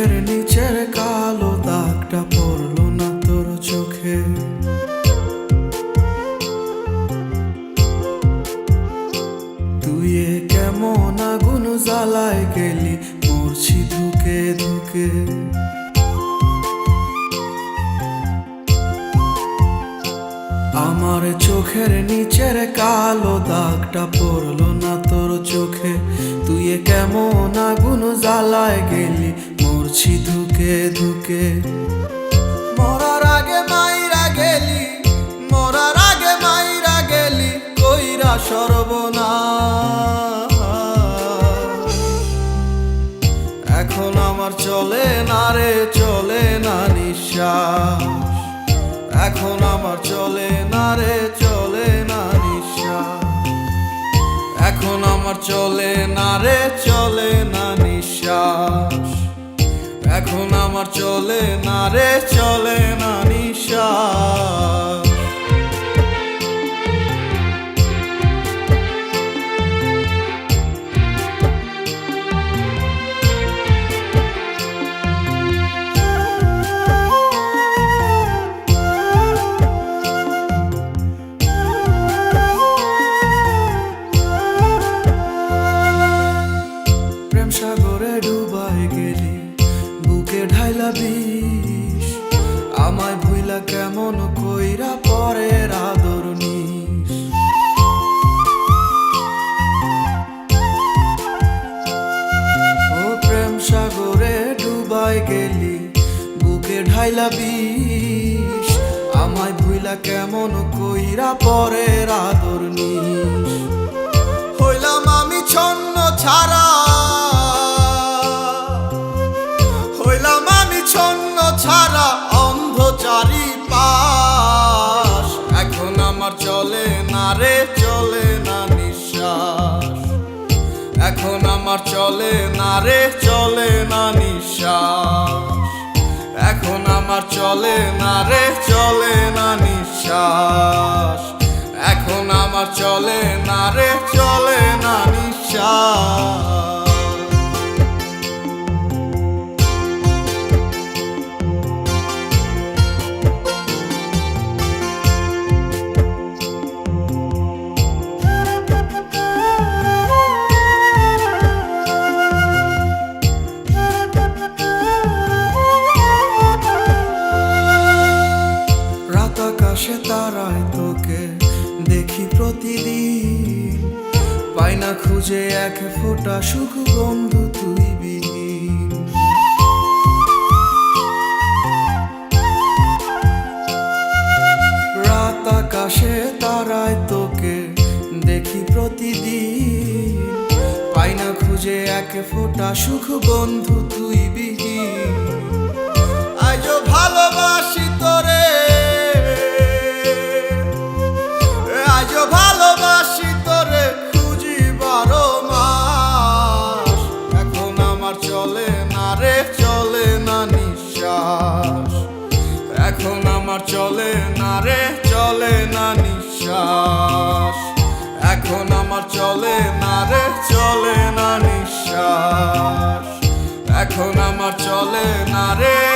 চোখের নিচের কালো দাগটা পড়ল না তোর চোখে। তুই কেমন আগুন জ্বালায় গেলি, মরছি ধুকে ধুকে। আমার চোখের নিচের কালো দাগটা পড়ল না তোর চোখে। তুই কেমন আগুন জ্বালায় গেলি মরছি ধুকে ধুকে। মরার আগে মাইরা গেলি, মরার আগে মাইরা গেলি, কইরা সর্বনা এখন আমার চলে না রে, চলে না নিঃশ্বাস। এখন আমার চলে না রে, চলে না নিঃশ্বাস। এখন আমার চলে না রে, চলে না নিঃশ্বাস। এখন আমার চলে না রে আমায় ভুইলা কেমন কইরা আদর নিস। ও প্রেম সাগরে ডুবাই গেলি, বুকে ঢাইলা বিষ। আমায় ভুইলা কেমন কইরা পরের আদর নিস। হইলাম আমি ছন্ন ছাড়া। হইলাম চলে না নিঃশ্বাস। এখন আমার চলে না রে, চলে না নিঃশ্বাস। এখন আমার চলে না রে, চলে না নিঃশ্বাস। এখন আমার চলে না রে, চলে না নিঃশ্বাস। আকাশে তারায় তোকে, দেখি প্রতিদিন। পাই না খুঁজে এক ফোঁটা সুখ বন্ধু তুই বিহীন। রাত আকাশে তারায় তোকে, দেখি প্রতিদিন। পাই না খুঁজে এক ফোঁটা সুখ বন্ধু তুই বিহীন। মাস। এখন আমার চলে না রে, চলে না নিঃশ্বাস। এখন আমার চলে না রে, চলে না নিঃশ্বাস। এখন আমার চলে না রে, চলে না নিঃশ্বাস। এখন আমার চলে না রে